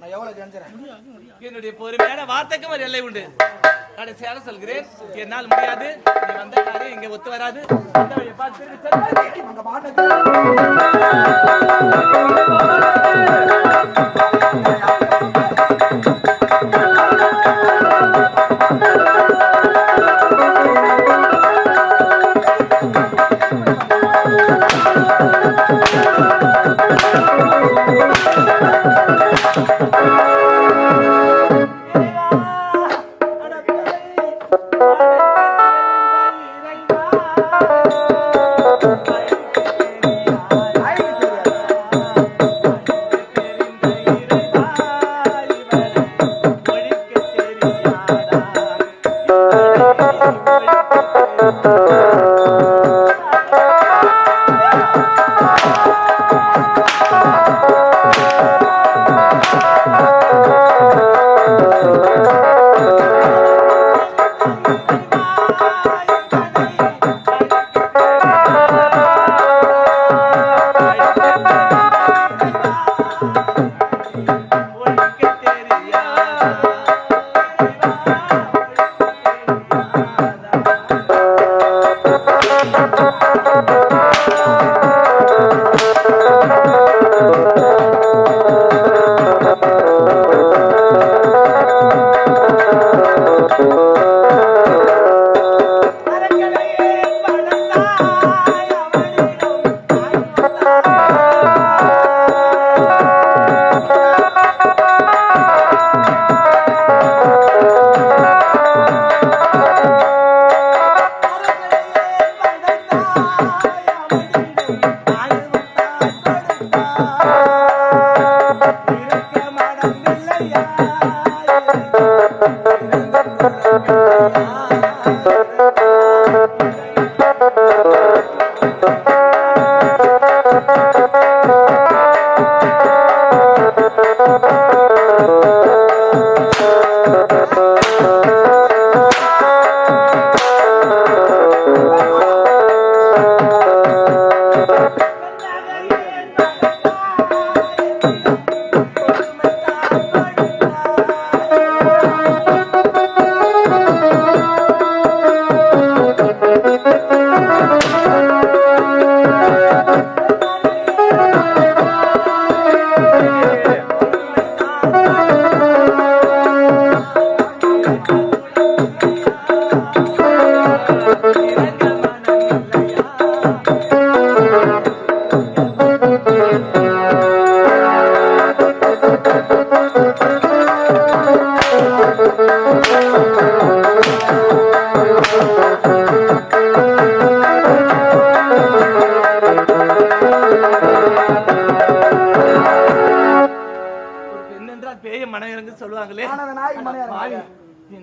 நான் எவ்வளவு கெஞ்சுறேன்? என்னுடைய பொறுமையான வார்த்தைக்கும் ஒரு எல்லை உண்டு. கடைசியாக சொல்கிறேன். என்னால் முடியாது. நீ வந்த காரியம் இங்க ஒத்து வராது. பார்த்து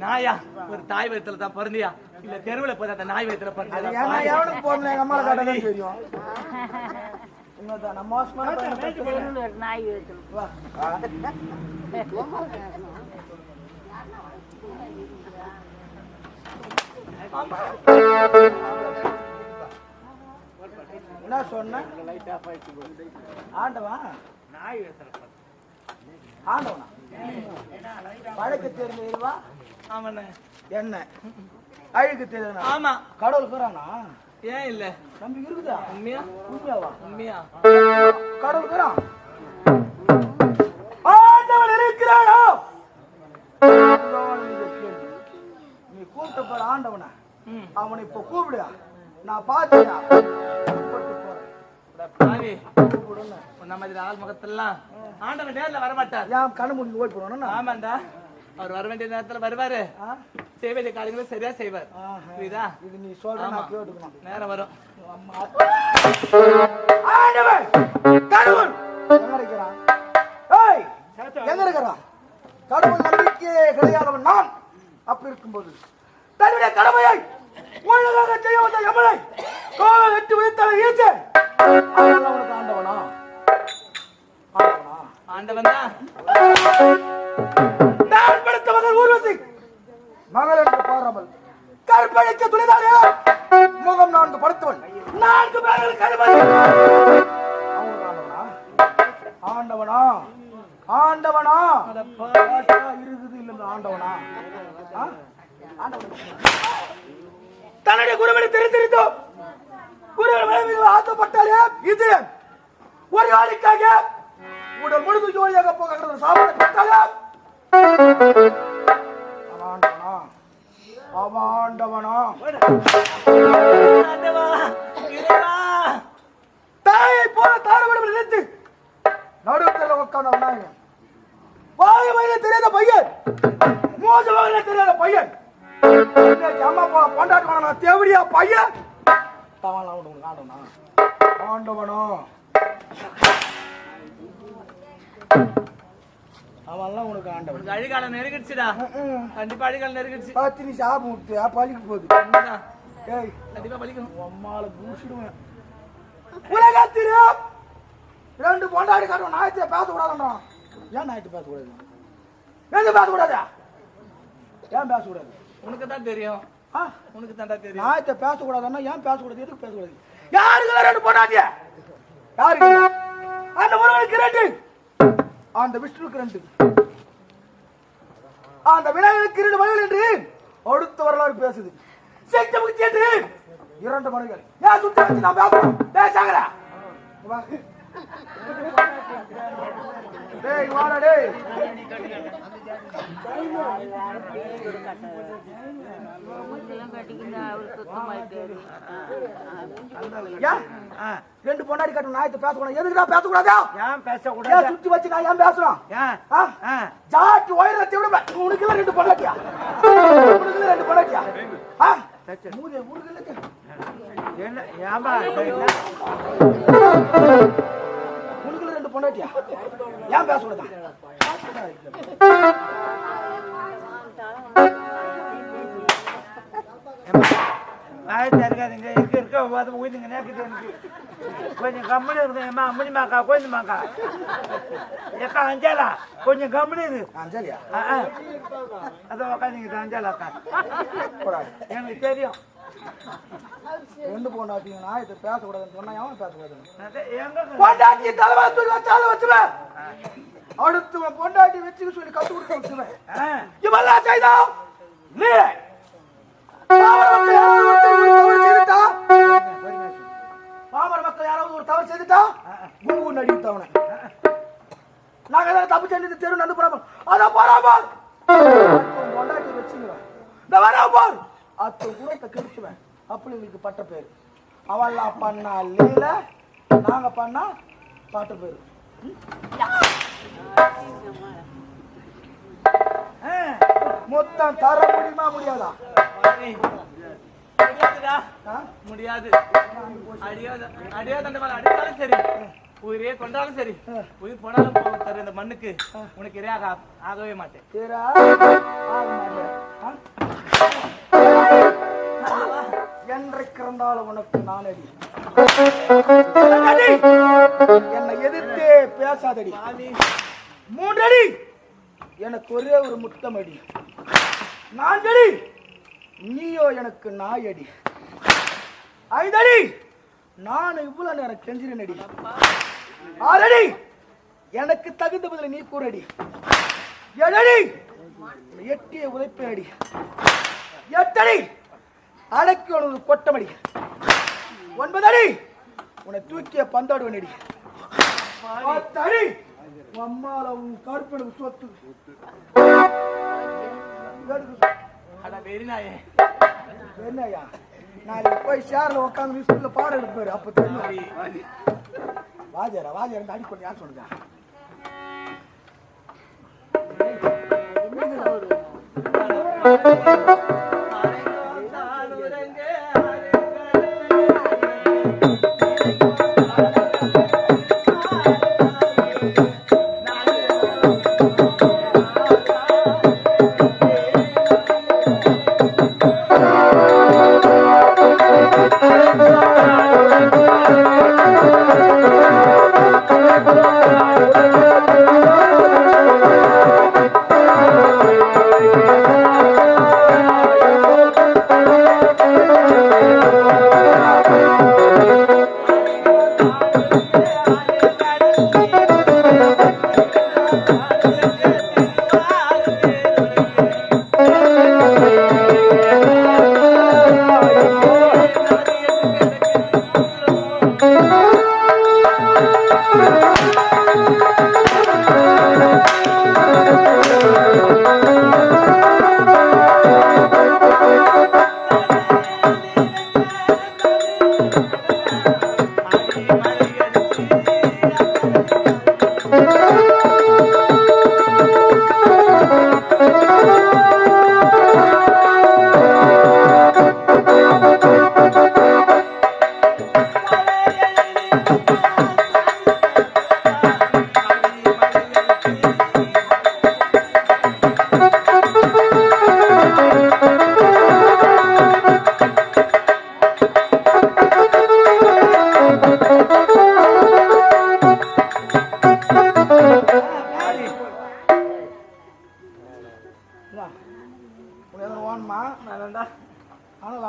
நாயா? ஒரு தாய் வயித்துல தான் பிறந்தியா? இல்ல தெருவுல போய் அந்த நாய் வயித்துல அது பிறந்தியா ஏன்னா எவனுக்கு போடணும் எங்க அம்மால காட்டதான் தெரியும். உண்மைதான் நம்ம மோசமான பையனை பெத்தது. தெருவுல ஒரு நாய் வைக்கணும் வா. என்ன சொன்ன? ஆண்டவா? நாய் பிறந்த. ஆண்டவனா? பழக்க தெரிஞ்ச இருவா ஆமாண்ணே. என்ன? அழுக்கு தெரியுதுனா ஆமா. கடவுள் இருக்கிறானா? ஏன் இல்ல? நம்பிக்கை இருக்குதா? உண்மையா? உண்மையாவா உண்மையா? கடவுள் இருக்கிறான்? ஆண்டவன் இருக்கிறானா. நீ கூப்பிட்ட பாரு ஆண்டவனை. அவனை இப்ப கூப்பிடு நான் பாத்தியா பாவி. உன்ன மாதிரி ஆள் முகத்தெல்லாம் ஆண்டவன் நேர்ல வரமாட்டார். ஏன் கண்ணு மூடி ஓடி போடணும் ஆமாண்டா. அவர் வர வேண்டிய நேரத்துல வருவாரு. செய்ய வேண்டிய காரியங்களை சரியா செய்வார். புரியுதா? இது நீ சொல்ற நேரம் வரும். ஆண்டவன்! கடவுள்! எங்க இருக்கிறான்? ஏய் எங்க இருக்கிறான்? கடவுள் நம்பிக்கையே கிடையாதவன் நான். அப்படி இருக்கும்போது தன்னுடைய கடமையை ஒழுங்காக செய்ய வந்த எமனை கோவில் எட்டு ஈச அவனுக்கு ஆண்டவனா? ஆண்டவனா? நான் படுத்த மகள் ஊர்வசி மகள் என்று பாராமல் கற்பழிக்க துணிதானே முகம் நான்கு படுத்தவன். நான்கு பேர்கள் கருமதி ஆண்டவனா? ஆண்டவனா? இருக்குது இல்ல ஆண்டவனா? ஆண்டவனா? தன்னுடைய குருவனை தெரிந்திருந்தோம். குருவின் ஆசைப்பட்டாலே இது ஒரு நாளைக்காக உடல் முழுது ஜோடியாக போகிற சாப்பிட பட்டாலே அவாண்டவனா ஆண்டவனா. அவன்லாம் உனக்கு ஆண்டவன். உனக்கு அழிகாலம் நெருங்கிடுச்சுடா. கண்டிப்பா அழிகாலம் நெருங்கிடுச்சு. பார்த்து நீ சாப்பிட்டு விட்டு பழிக்கு போகுது. ஏய். கண்டிப்பா பலிக்கும் அம்மால பூசிடுவேன் உலகத்திலே ரெண்டு பொண்டாடி காட்டுவோம் நாயத்தை பேசக்கூடாதுன்றான் ஏன் நாயத்தை பேசக்கூடாது? எது பேசக்கூடாது? ஏன் பேசக்கூடாது? உனக்கு தான் தெரியும். உனக்கு தான்டா தெரியும். நாயத்தை பேசக்கூடாதுன்னா ஏன் பேசக்கூடாது? எதுக்கு பேசக்கூடாது? யாருக்கு ரெண்டு பொண்டாட்டிய? யாருக்கு? அந்த முருகனுக்கு ரெண்டு. அந்த விஷ்ணுவுக்கு ரெண்டு அந்த விநாயகருக்கு இரண்டு மனைகள் என்று அடுத்த வரலாறு பேசுது. செஞ்சமுக்கு சேர்த்து இரண்டு மனைகள் ஏன் சுத்தி வச்சு நான் பேசுறேன்? பேசாங்கடா டேய் வாடா டேய். ரெண்டு பொண்டாடி கட்டும் நாயத்தை பேசக்கூடாது. எதுக்கு நான் பேசக்கூடாதா? ஏன் பேசக்கூடாது? சுத்தி வச்சு நான் ஏன் பேசுறோம். ஜாட்டி உயரத்தை விட உனக்கு எல்லாம் ரெண்டு பொண்டாட்டியா? உனக்கு எல்லாம் ரெண்டு பொண்டாட்டியா? ஆ? மூதே, உனக்கு எல்லாம் என்ன ஏன்பா உனக்கு எல்லாம் ரெண்டு பொண்டாட்டியா? ஏன் பேசக்கூடாதா? போது உயிரிங்க நேக்குது எனக்கு கொஞ்சம் கம்முனு இருக்கு ஏமா அம்மனிமாக்கா கொஞ்சமாக்கா ஏக்கா அஞ்சாலா? கொஞ்சம் கம்முனு இரு. அஞ்சலியா? ஆ, ஆ. அதோ உக்காந்துங்க அஞ்சாலாக்கா. எனக்கு தெரியும். ரெண்டு பேசக்கூடாதுன்னு சொன்னா பொண்டாட்டி தலைவா தூக்கி வச்சாலும் வச்சுவேன் அடுத்தவன் பொண்டாட்டி வச்சுக்க சொல்லி கத்து கொடுக்க வச்சுவேன் இவெல்லாம் நீ. மக்கள் யாராவது ஒரு தவறு செய்துட்டா? செய்துட்டா குங்கு நடித்தவன நாங்க ஏதாவது தப்பு செஞ்சது தெரு நந்து போறாம அத போறாமல் பொண்டாட்டி வச்சுக்குவேன். இந்த வரா போர் அத்து குணத்தை கெடுத்துவேன். அப்படி உங்களுக்கு பட்ட பேர். அவெல்லாம் பண்ணா லீல நாங்க பண்ணா பாட்டு பேரு. மொத்தம் தர முடியுமா முடியாதா? முடியாது. அடியாத அடியாத அந்த மேல அடிச்சாலும் சரி உயிரே கொண்டாலும் சரி உயிர் போனாலும் போகும் தரு இந்த மண்ணுக்கு. உனக்கு இரையாக ஆகவே மாட்டேன்? என்றைக்கு இருந்தாலும் உனக்கு நானடி. என்னை எதிர்த்தே பேசாதடி. மூன்றடி! எனக்கு ஒரே ஒரு முத்தமடி நான்கடி நீயோ எனக்கு நாயடி. ஐந்தடி நான் இவ்வளவு நேரம் கெஞ்சினடி ஆறடி எனக்கு தகுந்த பதில நீ கூறடி. ஏழடி எட்டிய உழைப்பேடி எட்டடி! அடக்கி உனது கொட்டமடி. ஒன்பதடி! உன்னை தூக்கிய பந்தாடுவனடி. பத்தடி! அம்மால உன் கருப்பனுக்கு சொத்து. அட நாளைக்கு போய் சேர்ல உட்காந்து ஸ்கூல்ல பாடம் எடுப்பாரு அப்ப தெரியும். வாஜரா வாஜரா அடி பண்ணி யார் சொல்லுங்க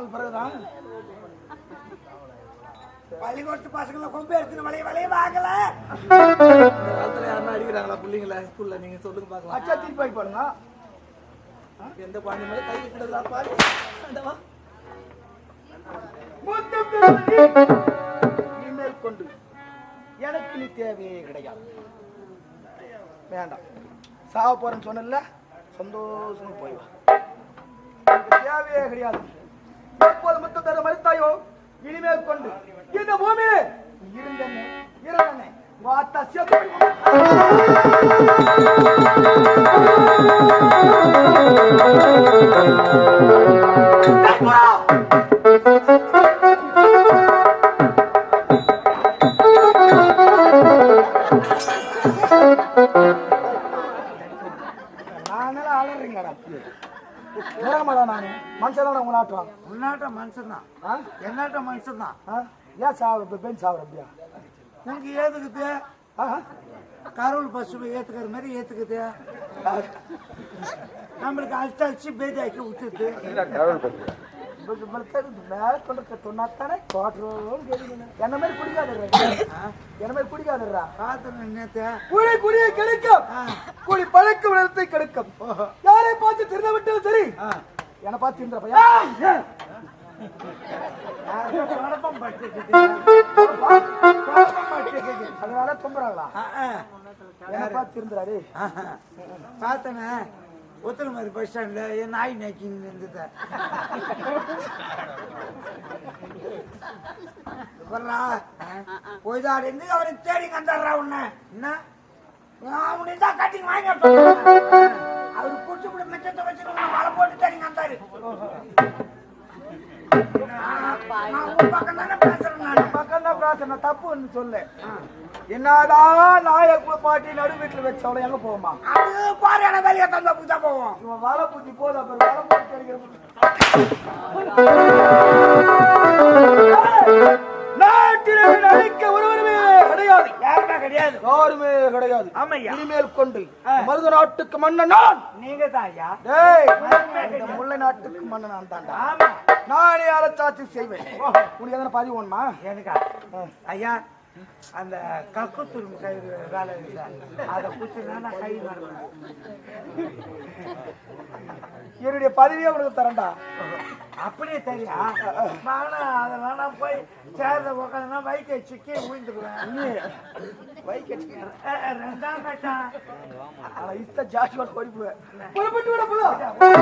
ஆனது பிறகுதான். பள்ளிக்கூடத்து பசங்களை கொம்பு எடுத்துன்னு வளைய வளைய வாங்கல. இந்த காலத்துல யாருன்னா அடிக்கிறாங்களா பிள்ளைங்கள ஸ்கூல்ல? நீங்க சொல்லுங்க பார்க்கலாம். அச்சா திருப்பி வாங்கி பாருங்க எந்த பாண்டி மேல கை விட்டுறதா பாரு. இனிமேல் கொண்டு எனக்கு நீ தேவையே கிடையாது. வேண்டாம். சாவ போறேன்னு சொன்னல சந்தோஷமா போய் வா. எனக்கு தேவையே கிடையாது. எப்போது முத்தம் தர மறுத்தாயோ? இனிமேல் கொண்டு. இந்த பூமியில? இருந்தனே இருந்தனே வாத்தா சேர்த்து மனுஷன் உங்களை ஆட்டுவான் உன்னாட்ட மனுஷன் தான். ஆ? என்னாட்ட மனுஷன் தான். ஆ? ஏன் சாவ பெண் சாவர அப்படியா உனக்கு ஏத்துக்குது? ஆஹா. கருவல் பசு ஏத்துக்கிற மாதிரி ஏத்துக்குது. நம்மளுக்கு அழிச்சு அழிச்சு பேதி ஆக்கி விட்டுது இப்ப மறுத்தது மேல கொண்டு சொன்னாத்தானே தோற்றோன்னு கேளுங்க என்ன மாதிரி குடிக்காதுடா என்ன மாதிரி குடிக்காதுடா பார்த்து குடி குடியை கெடுக்கும். குடி பழக்க உணர்த்தை கெடுக்கும். யாரை பார்த்து திருந்த விட்டாலும் சரி. என்னை பார்த்து திருந்த பையா அதனால தும்புறாங்களா. என்னை பார்த்து திருந்துறாரு. ஆஹா. பார்த்தனே உத்தரமதி பஸ் ஸ்டாண்ட்ல என் நாய் நக்கின்னு இருந்தது போய்தான் இருந்து அவனை தேடி கண்டாடுறா உன்னை. என்ன? அவனை தான் கட்டி வாங்கி அவரு குடிச்சு விட மிச்சத்தை உன்னை வலை போட்டு தான் பிரார்த்தனை தப்புன்னு சொல்லு. என்னதான் நாயை பாட்டி நடு வீட்டுல வச்சவளை எங்க போகுமா அது பாரு என்ன வேலையை தந்தா பூஜா போவோம். இவன் வாழை பூச்சி அடிக்கிற நாட்டிலே அழிக்க ஒருவருமே கிடையாது. யாருமே கிடையாது? யாருமே கிடையாது. ஆமையா? இனிமேல் கொண்டு மருத நாட்டுக்கு மன்னன் நான். நீங்க டேய் இந்த முல்லை நாட்டுக்கு மன்னன் நான் நானே அலச்சாட்சி செய்வேன். உனக்கு எதனா பதிவு வேணுமா? எனக்கா ஐயா அந்த கக்கு துரும்பு கயிறு வேலை அதை நான் கை வரணும் என்னுடைய பதவியே உனக்கு தரேன்டா. அப்படியே தெரியா? நானும் அதை வேணாம் போய் சேர்ல உட்காந்துனா வைக்க சிக்கி விழுந்துக்குவேன் நீ பைக் அடிச்சுக்க ரெண்டாம் இத்த ஜாஸ்தியா கொடிப்புவேன் புறப்பட்டு விட போதும்.